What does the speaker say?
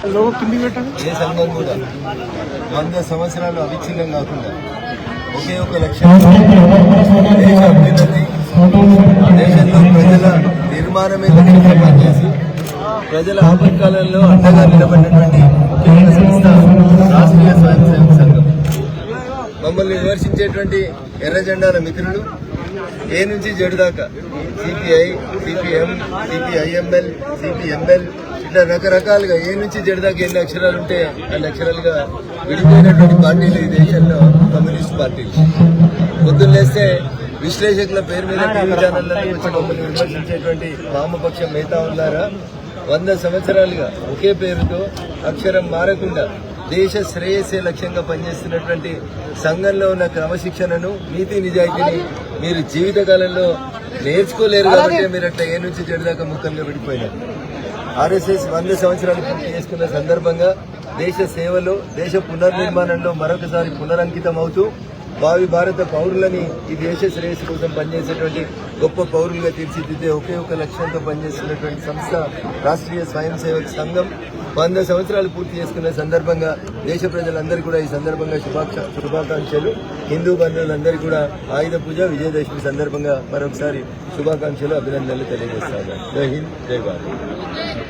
ఏ సంఘం కూడా వంద సంవత్సరాలు అవిచ్ఛిన్నం కాకుండా ఒకే ఒక లక్ష్యం. దేశ అభ్యున్నతి దేశంలో ప్రజల నిర్మాణమే లక్ష్యంగా పనిచేసి ప్రజల ఆపత్కాలంలో అండగా నిలబడినటువంటి సంస్థ రాష్ట్రీయ స్వయం సేవక సంఘం. మమ్మల్ని విమర్శించేటువంటి ఎర్ర జెండాల మిత్రులు ఏ నుంచి జడు దాకా? సిపిఐ సిపిఎం సిపిఐఎంఎల్ సిపిఎంఎల్ ఇట్లా రకరకాలుగా ఏ నుంచి జడు దాకా ఎన్ని అక్షరాలు ఉంటే అన్ని అక్షరాలుగా విడిపోయినటువంటి పార్టీలు ఈ దేశంలో కమ్యూనిస్ట్ పార్టీలు. పొద్దున్న లేస్తే విశ్లేషకుల పేరు మీద టీవీ ఛానళ్ళలో వచ్చి మమ్మల్ని విమర్శించేటువంటి వామపక్షం ఉన్నారా? వంద సంవత్సరాలుగా ఒకే పేరుతో అక్షరం మారకుండా దేశ శ్రేయస్సే లక్ష్యంగా పనిచేస్తున్నటువంటి సంఘంలో ఉన్న క్రమశిక్షణను నీతి నిజాయితీని మీరు జీవితకాలంలో నేర్చుకోలేరు కాబట్టి మీరు అట్లా ఏ నుంచి చెడు దాకా ముఖంగా విడిపోయినారు? ఆర్ఎస్ఎస్ వంద సంవత్సరాలు పూర్తి చేసుకున్న సందర్భంగా దేశ సేవలో దేశ పునర్నిర్మాణంలో మరొకసారి పునరంకితం అవుతూ భావి భారత పౌరులని ఈ దేశ శ్రేయస్సు కోసం పనిచేసేటువంటి గొప్ప పౌరులుగా తీర్చిదిద్దే ఒకే ఒక లక్ష్యంతో పనిచేస్తున్నటువంటి సంస్థ రాష్ట్రీయ స్వయం సేవక సంఘం. వంద సంవత్సరాలు పూర్తి చేసుకున్న సందర్భంగా దేశ ప్రజలందరూ కూడా ఈ సందర్భంగా శుభాక్ష శుభాకాంక్షలు. హిందూ బంధువులందరూ కూడా ఆయుధ పూజ విజయదశమి సందర్భంగా మరొకసారి శుభాకాంక్షలు అభినందనలు తెలియజేస్తాను. జై హింద్ జై భారత్.